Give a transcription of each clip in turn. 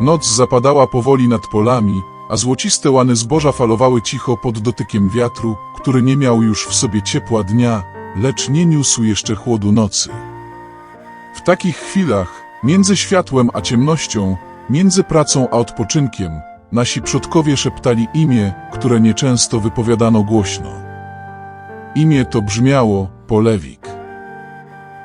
Noc zapadała powoli nad polami, a złociste łany zboża falowały cicho pod dotykiem wiatru, który nie miał już w sobie ciepła dnia, lecz nie niósł jeszcze chłodu nocy. W takich chwilach, między światłem a ciemnością, między pracą a odpoczynkiem, nasi przodkowie szeptali imię, które nieczęsto wypowiadano głośno. Imię to brzmiało Polewik.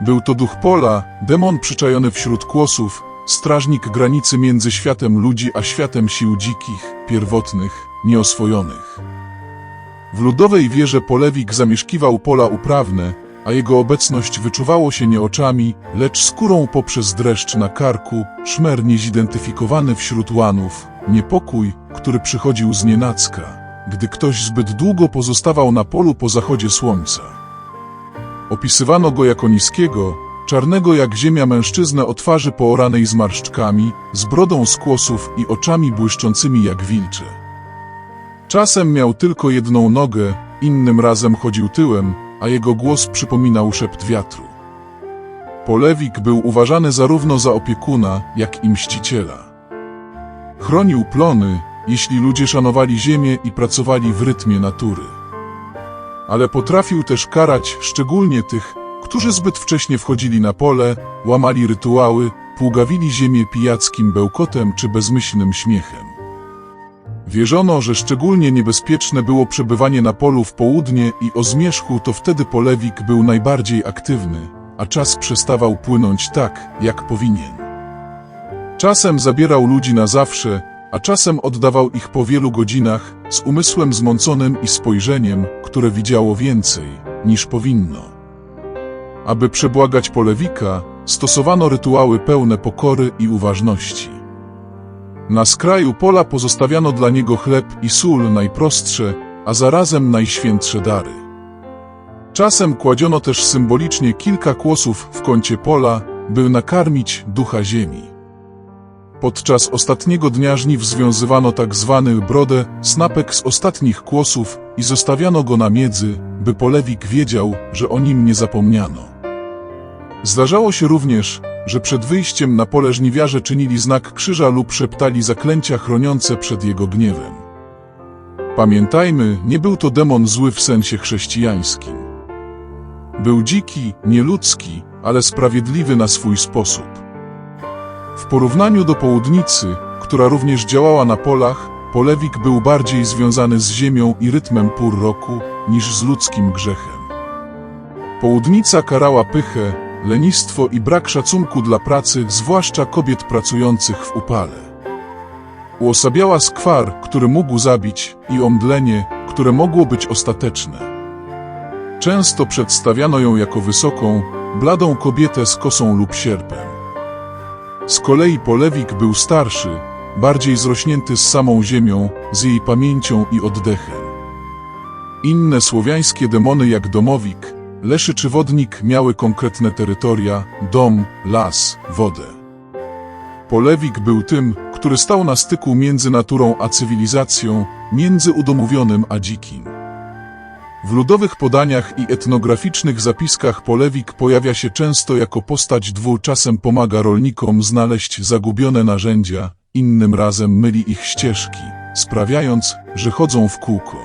Był to duch pola, demon przyczajony wśród kłosów, strażnik granicy między światem ludzi a światem sił dzikich, pierwotnych, nieoswojonych. W ludowej wierze Polewik zamieszkiwał pola uprawne, a jego obecność wyczuwało się nie oczami, lecz skórą poprzez dreszcz na karku, szmer niezidentyfikowany wśród łanów, niepokój, który przychodził z nienacka, gdy ktoś zbyt długo pozostawał na polu po zachodzie słońca. Opisywano go jako niskiego, czarnego jak ziemia mężczyznę o twarzy pooranej zmarszczkami, z brodą z kłosów i oczami błyszczącymi jak wilcze. Czasem miał tylko jedną nogę, innym razem chodził tyłem, a jego głos przypominał szept wiatru. Polewik był uważany zarówno za opiekuna, jak i mściciela. Chronił plony, jeśli ludzie szanowali ziemię i pracowali w rytmie natury. Ale potrafił też karać szczególnie tych, którzy zbyt wcześnie wchodzili na pole, łamali rytuały, pługawili ziemię pijackim bełkotem czy bezmyślnym śmiechem. Wierzono, że szczególnie niebezpieczne było przebywanie na polu w południe i o zmierzchu to wtedy polewik był najbardziej aktywny, a czas przestawał płynąć tak, jak powinien. Czasem zabierał ludzi na zawsze, a czasem oddawał ich po wielu godzinach, z umysłem zmąconym i spojrzeniem, które widziało więcej, niż powinno. Aby przebłagać polewika, stosowano rytuały pełne pokory i uważności. Na skraju pola pozostawiano dla niego chleb i sól najprostsze, a zarazem najświętsze dary. Czasem kładziono też symbolicznie kilka kłosów w kącie pola, by nakarmić ducha ziemi. Podczas ostatniego dnia żniw związywano tak zwany brodę, snapek z ostatnich kłosów i zostawiano go na miedzy, by polewik wiedział, że o nim nie zapomniano. Zdarzało się również, że przed wyjściem na pole żniwiarze czynili znak krzyża lub szeptali zaklęcia chroniące przed jego gniewem. Pamiętajmy, nie był to demon zły w sensie chrześcijańskim. Był dziki, nieludzki, ale sprawiedliwy na swój sposób. W porównaniu do południcy, która również działała na polach, polewik był bardziej związany z ziemią i rytmem pór roku, niż z ludzkim grzechem. Południca karała pychę, lenistwo i brak szacunku dla pracy, zwłaszcza kobiet pracujących w upale. Uosabiała skwar, który mógł zabić, i omdlenie, które mogło być ostateczne. Często przedstawiano ją jako wysoką, bladą kobietę z kosą lub sierpem. Z kolei Polewik był starszy, bardziej zrośnięty z samą ziemią, z jej pamięcią i oddechem. Inne słowiańskie demony jak domowik, leszy czy wodnik miały konkretne terytoria, dom, las, wodę. Polewik był tym, który stał na styku między naturą a cywilizacją, między udomowionym a dzikim. W ludowych podaniach i etnograficznych zapiskach Polewik pojawia się często jako postać dwu, czasem pomaga rolnikom znaleźć zagubione narzędzia, innym razem myli ich ścieżki, sprawiając, że chodzą w kółko.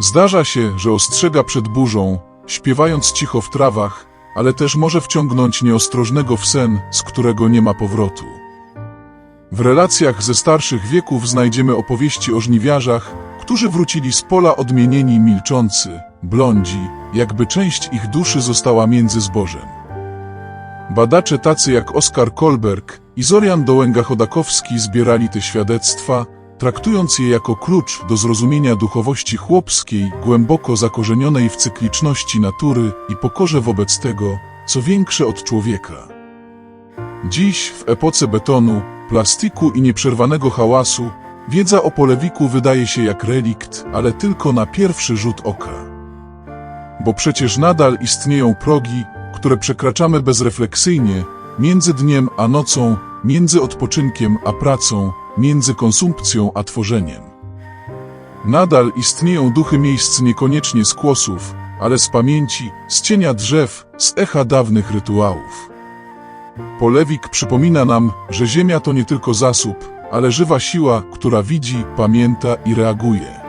Zdarza się, że ostrzega przed burzą, śpiewając cicho w trawach, ale też może wciągnąć nieostrożnego w sen, z którego nie ma powrotu. W relacjach ze starszych wieków znajdziemy opowieści o żniwiarzach, którzy wrócili z pola odmienieni milczący, blondzi, jakby część ich duszy została między zbożem. Badacze tacy jak Oskar Kolberg i Zorian Dołęga-Chodakowski zbierali te świadectwa, traktując je jako klucz do zrozumienia duchowości chłopskiej, głęboko zakorzenionej w cykliczności natury i pokorze wobec tego, co większe od człowieka. Dziś, w epoce betonu, plastiku i nieprzerwanego hałasu, wiedza o polewiku wydaje się jak relikt, ale tylko na pierwszy rzut oka. Bo przecież nadal istnieją progi, które przekraczamy bezrefleksyjnie, między dniem a nocą, między odpoczynkiem a pracą, między konsumpcją a tworzeniem. Nadal istnieją duchy miejsc niekoniecznie z kłosów, ale z pamięci, z cienia drzew, z echa dawnych rytuałów. Polewik przypomina nam, że Ziemia to nie tylko zasób, ale żywa siła, która widzi, pamięta i reaguje.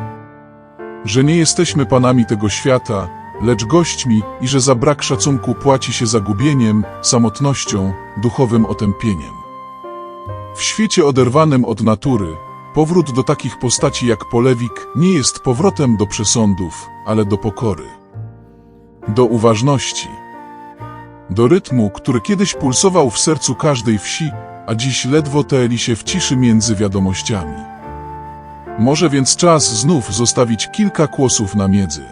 Że nie jesteśmy panami tego świata, lecz gośćmi i że za brak szacunku płaci się zagubieniem, samotnością, duchowym otępieniem. W świecie oderwanym od natury, powrót do takich postaci jak Polewik nie jest powrotem do przesądów, ale do pokory. Do uważności. Do rytmu, który kiedyś pulsował w sercu każdej wsi, a dziś ledwo teeli się w ciszy między wiadomościami. Może więc czas znów zostawić kilka kłosów na miedzy.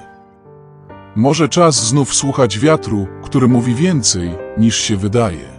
Może czas znów słuchać wiatru, który mówi więcej, niż się wydaje.